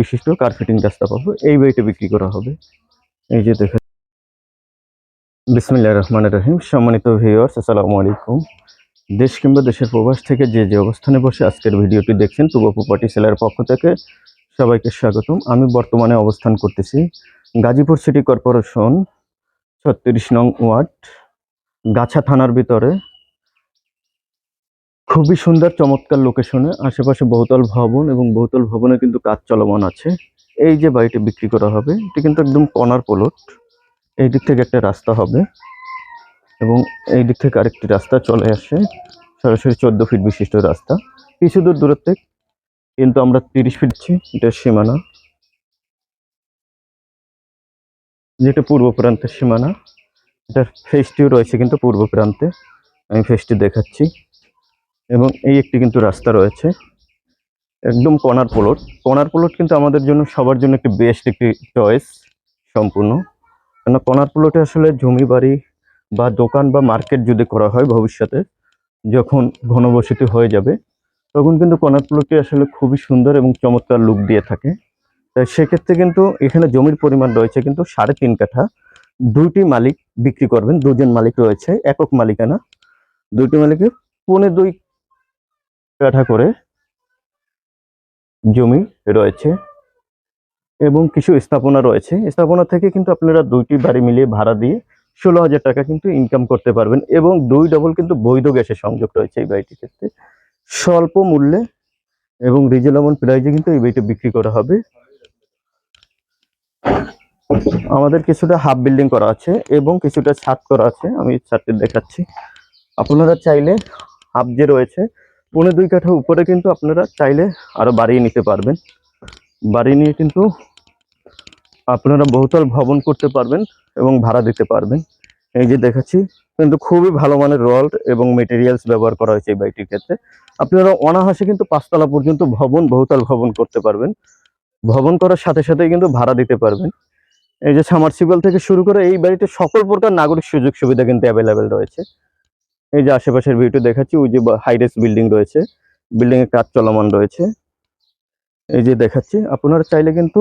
বিশিষ্ট কার্পেটিং রাস্তা পাবো এই বাড়িটা বিক্রি করা হবে। এই যে দেখেন। বিসমিল্লাহ রহমান রহিম। সম্মানিত ভিউয়ার্স আসসালামু আলাইকুম। দেশ কিংবা দেশের প্রবাস থেকে যে যে অবস্থানে বসে আজকের ভিডিওটি দেখছেন তুবা প্রপার্টি সেলার পক্ষ থেকে সবাইকে স্বাগতম। আমি বর্তমানে অবস্থান করতেছি গাজীপুর সিটি কর্পোরেশন, ছত্রিশ নং ওয়ার্ড, গাছা থানার ভিতরে। খুবই সুন্দর, চমৎকার লোকেশনে আশেপাশে বহুতল ভবন এবং বহুতল ভবনে কিন্তু কাজ চলমান আছে। এই যে বাড়িটি বিক্রি করা হবে, এটি কিন্তু একদম কর্নার প্লট এই দিক থেকে একটা রাস্তা হবে এবং এই দিক থেকে আরেকটি রাস্তা চলে আসে, সরাসরি চোদ্দ ফিট বিশিষ্ট রাস্তা। কিছু দূর দূরত্বে কিন্তু আমরা তিরিশ ফিট ছি এটা সীমানা। যেটা পূর্ব প্রান্তের সীমানা। এটার ফেসটিও রয়েছে কিন্তু পূর্ব প্রান্তে। আমি ফেসটি দেখাচ্ছি। এবং এই একটি কিন্তু রাস্তা রয়েছে। একদম কর্নার প্লট। কর্নার প্লট কিন্তু আমাদের জন্য, সবার জন্য একটি বেস্ট একটি চয়েস সম্পূর্ণ। কেন কর্নার প্লটে আসলে জমি বাড়ি বা দোকান বা মার্কেট যদি করা হয় ভবিষ্যতে, যখন ঘনবসতি হয়ে যাবে, তখন কিন্তু কর্নার প্লটটি আসলে খুবই সুন্দর এবং চমৎকার লুক দিয়ে থাকে। তাই সেক্ষেত্রে কিন্তু এখানে জমির পরিমাণ রয়েছে কিন্তু সাড়ে তিন কাঠা। দুইটি মালিক বিক্রি করবেন, দুজন মালিক রয়েছে, একক মালিকানা। দুইটি মালিকের পৌনে দুই কাঠা করে জমি রয়েছে এবং কিছু স্থাপনা রয়েছে। স্থাপনা থেকে কিন্তু আপনারা দুইটি বাড়ি মিলিয়ে ভাড়া দিয়ে ষোলো হাজার টাকা কিন্তু ইনকাম করতে পারবেন এবং দুই ডবল কিন্তু বৈধ গ্যাসের সংযোগ রয়েছে এই বাড়িটির ক্ষেত্রে। স্বল্প মূল্যে এবং রিজনেবল প্রাইজে কিন্তু এই বাড়িটা বিক্রি করা হবে। আমাদের কিছুটা হাফ বিল্ডিং করা আছে এবং কিছুটা ছাদ করা আছে। আমি ছাদটি দেখাচ্ছি। আপনারা চাইলে হাফ যে রয়েছে পৌনে দুই কাঠা উপরে কিন্তু আপনারা চাইলে আরও বাড়িয়ে নিতে পারবেন। বাড়ি নিয়ে কিন্তু আপনারা বহুতল ভবন করতে পারবেন এবং ভাড়া দিতে পারবেন। এই যে দেখাচ্ছি, কিন্তু খুবই ভালো মানের রড এবং মেটেরিয়ালস ব্যবহার করা হয়েছে এই বাড়িটির ক্ষেত্রে। আপনারা অনাহাসে কিন্তু পাঁচতলা পর্যন্ত ভবন, বহুতল ভবন করতে পারবেন। ভবন করার সাথে সাথে কিন্তু ভাড়া দিতে পারবেন। এই যে সামারসিবল থেকে শুরু করে এই বাড়িতে সকল প্রকার নাগরিক সুযোগ সুবিধা কিন্তু অ্যাভেলেবেল রয়েছে। এই যে আশেপাশের ভিউটি দেখাচ্ছি, ওই যে হাইরেস বিল্ডিং রয়েছে। বিল্ডিং এর কাজ চলমান রয়েছে। এই যে দেখাচ্ছি, আপনারা চাইলে কিন্তু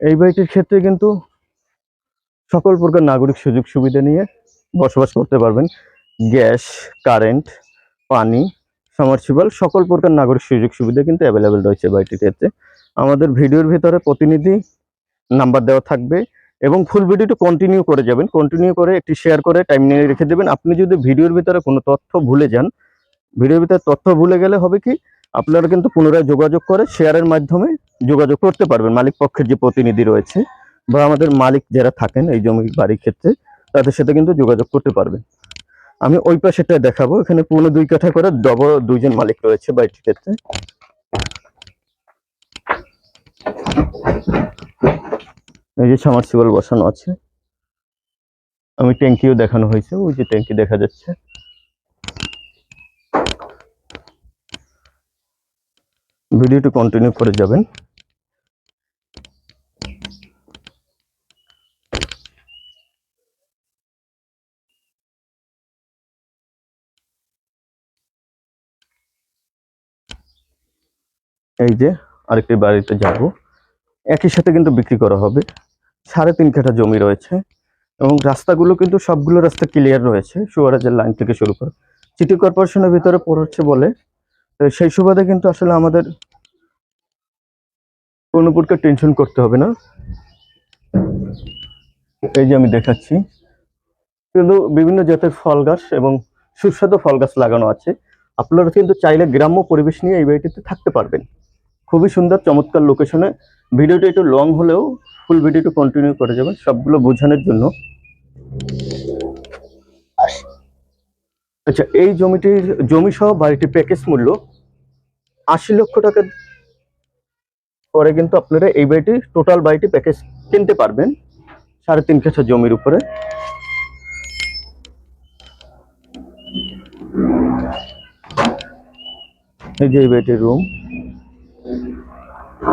এই বাড়িটির ক্ষেত্রে কিন্তু সকল প্রকার নাগরিক সুযোগ সুবিধা নিয়ে বসবাস করতে পারবেন। গ্যাস, কারেন্ট, পানি সামারসিবল সকল প্রকার নাগরিক সুযোগ সুবিধা কিন্তু অ্যাভেলেবেল রয়েছে বাড়িটির ক্ষেত্রে। আমাদের ভিডিওর ভিতরে প্রতিনিধি নাম্বার দেওয়া থাকবে। এবং ফুল ভিডিওটি কন্টিনিউ করে যাবেন। কন্টিনিউ করে একটি শেয়ার করে টাইম নিয়ে রেখে দেবেন। আপনি যদি ভিডিওর ভিতরে কোনো তথ্য ভুলে যান ভিডিওর ভিতরে তথ্য ভুলে গেলে হবে কি, আপনারা কিন্তু পুনরায় যোগাযোগ করে শেয়ারের মাধ্যমে যোগাযোগ করতে পারবেন। মালিক পক্ষের যে প্রতিনিধি রয়েছে বা আমাদের মালিক যারা থাকেন এই জমি বাড়ির ক্ষেত্রে, তাদের সাথে কিন্তু যোগাযোগ করতে পারবেন। আমি ওই পাশেটা দেখাবো। এখানে পৌনে দুই কাঠা করে ডবল দুইজন মালিক রয়েছে বাড়িটির ক্ষেত্রে। এই যে সামারসিবল বসানো আছে। আমি ট্যাঙ্কিও দেখানো হয়েছে, ওই যে ট্যাঙ্কি দেখা যাচ্ছে। ভিডিওটি কন্টিনিউ করে যাবেন। এই যে আরেকটি বাড়িতে যাব। একই সাথে কিন্তু বিক্রি করা হবে। সাড়ে তিন কাঠা জমি রয়েছে এবং রাস্তাগুলো কিন্তু সবগুলো রাস্তা ক্লিয়ার রয়েছে সুয়ারাজের লাইন থেকে শুরু করে। সিটি কর্পোরেশনের ভিতরে পড়ছে বলে সেই সুবাদে কিন্তু আসলে আমাদের কোনো প্রকার টেনশন করতে হবে না। এই যে আমি দেখাচ্ছি, কিন্তু বিভিন্ন জাতের ফল গাছ এবং সুস্বাদু ফল গাছ লাগানো আছে। আপনারা কিন্তু চাইলে গ্রাম্য পরিবেশ নিয়ে এই বাড়িটিতে থাকতে পারবেন। খুবই সুন্দর, চমৎকার লোকেশনে ভিডিওটা একটু লং হলেও ফুল ভিডিওটা কন্টিনিউ করে যাবেন, সবগুলো বোঝানোর জন্য। আচ্ছা এই জমিটির জমি সহ বাড়িটির প্যাকেজ মূল্য আশি লক্ষ টাকা। পরে কিন্তু আপনারা এই বাড়িটি টোটাল বাড়িটি প্যাকেজ কিনতে পারবেন, সাড়ে তিন কাঠা জমির উপরে। এই যে এই বাড়িটির রুম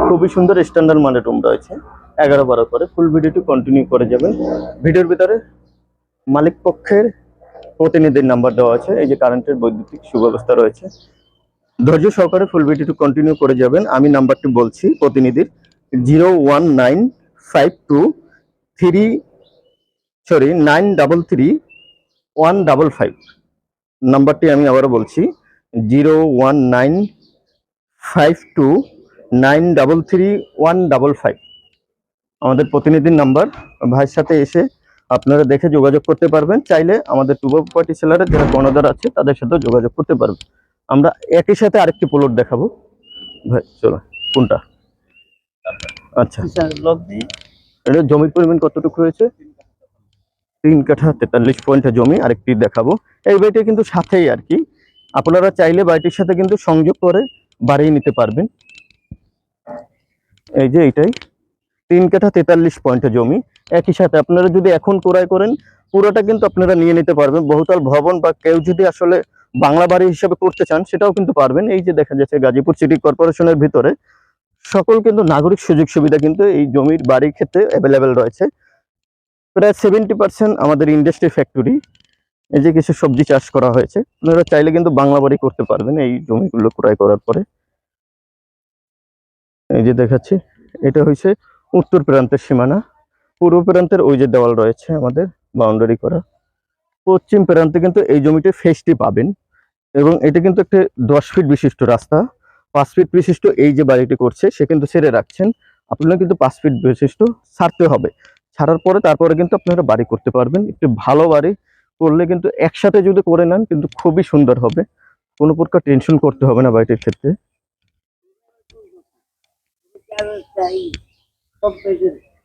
খুবই সুন্দর স্ট্যান্ডার্ড মানের রুম রয়েছে। এগারো বারো করে ফুল ভিডিওটি কন্টিনিউ করে যাবেন। ভিডিওর ভিতরে মালিক পক্ষের প্রতিনিধির নাম্বার দেওয়া আছে, এই যে কারেন্টের বৈদ্যুতিক সুব্যবস্থা রয়েছে। ধৈর্য সহকারে ফুল ভিডিওটি কন্টিনিউ করে যাবেন। আমি নাম্বারটি বলছি প্রতিনিধির zero one nine five two three sorry nine double three one double five নাম্বারটি আমি আবারও বলছি zero one nine five two nine double three one double five আমাদের প্রতিনিধির নাম্বার ভাইয়ের সাথে এসে আপনারা দেখে যোগাযোগ করতে পারবেন। চাইলে আমাদের টুবো পার্টি সেলারের যারা কর্ণধার আছে তাদের সাথেও যোগাযোগ করতে পারবেন। আমরা একই সাথে আরেকটি প্লট দেখাবো। ভাই চলো কোনটা? আচ্ছা। এটা জমির পরিমাণ কতটুকু হয়েছে? তিন কাঠা তেতাল্লিশ পয়েন্টে জমি আরেকটি দেখাবো। এই বাড়িটা কিন্তু সাথেই আর কি। আপনারা চাইলে বাড়িটির সাথে কিন্তু সংযোগ করে বাড়িয়ে নিতে পারবেন। এই যে এইটাই তিন কাঠা তেতাল্লিশ পয়েন্টে জমি। একই সাথে আপনারা যদি এখন ক্রয় করেন, পুরোটা কিন্তু আপনারা নিয়ে নিতে পারবেন। বহুতল ভবন বা কেউ যদি আসলে বাংলা বাড়ি হিসেবে করতে চান, সেটাও কিন্তু পারবেন। এই যে দেখা যাচ্ছে গাজীপুর সিটি কর্পোরেশনের ভিতরে, সকল কিন্তু নাগরিক সুযোগ সুবিধা কিন্তু এই জমির বাড়ির ক্ষেত্রে অ্যাভেলেবেল রয়েছে। প্রায় সেভেন্টি পার্সেন্ট আমাদের ইন্ডাস্ট্রি ফ্যাক্টরি এই যে কিছু সবজি চাষ করা হয়েছে। আপনারা চাইলে কিন্তু বাংলা বাড়ি করতে পারবেন এই জমিগুলো ক্রয় করার পরে। এই যে দেখাচ্ছি, এটা হচ্ছে উত্তর প্রান্তের সীমানা, পূর্ব প্রান্তের ওই যে দেওয়াল রয়েছে আমাদের বাউন্ডারি করা। পশ্চিম প্রান্তে কিন্তু এই জমিতে ফেসটি পাবেন এবং এটা কিন্তু একটা দশ ফিট বিশিষ্ট রাস্তা। পাঁচ ফিট বিশিষ্ট এই যে বাড়িটি করছে, সে কিন্তু ছেড়ে রাখছেন। আপনারা কিন্তু পাঁচ ফিট বিশিষ্ট ছাড়তে হবে। ছাড়ার পরে তারপরে কিন্তু আপনারা বাড়ি করতে পারবেন। একটি ভালো বাড়ি করলে কিন্তু একসাথে যদি করে নেন কিন্তু খুবই সুন্দর হবে। কোনো প্রকার টেনশন করতে হবে না বাড়িটির ক্ষেত্রে।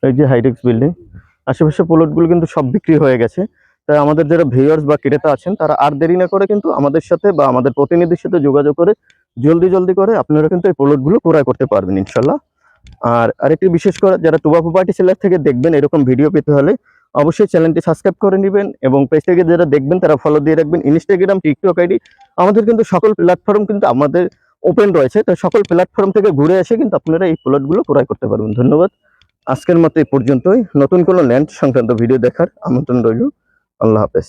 এই যে হাইটেক্স বিল্ডিং আশেপাশে প্লটগুলো কিন্তু সব বিক্রি হয়ে গেছে। তাই আমাদের যারা ভিউয়ার্স বা ক্রেতা আছেন, তারা আর দেরি না করে কিন্তু আমাদের সাথে বা আমাদের প্রতিনিধির সাথে যোগাযোগ করে জলদি জলদি করে আপনারা কিন্তু এই প্লটগুলো ক্রয় করতে পারবেন ইনশাল্লাহ আর আরেকটি বিশেষ করে যারা টুবা প্রপার্টি সেলার থেকে দেখবেন এরকম ভিডিও পেতে হলে অবশ্যই চ্যানেলটি সাবস্ক্রাইব করে নেবেন এবং পেজ থেকে যারা দেখবেন, তারা ফলো দিয়ে রাখবেন। ইনস্টাগ্রাম টিকটক আইডি আমাদের কিন্তু সকল প্ল্যাটফর্ম কিন্তু আমাদের ওপেন রয়েছে। তো সকল প্ল্যাটফর্ম থেকে ঘুরে এসে কিন্তু আপনারা এই প্লটগুলো ক্রয় করতে পারবেন। ধন্যবাদ। আজকের মতো এই পর্যন্তই। নতুন কোনো ল্যান্ড সংক্রান্ত ভিডিও দেখার আমন্ত্রণ রইল। আল্লাহ হাফেজ।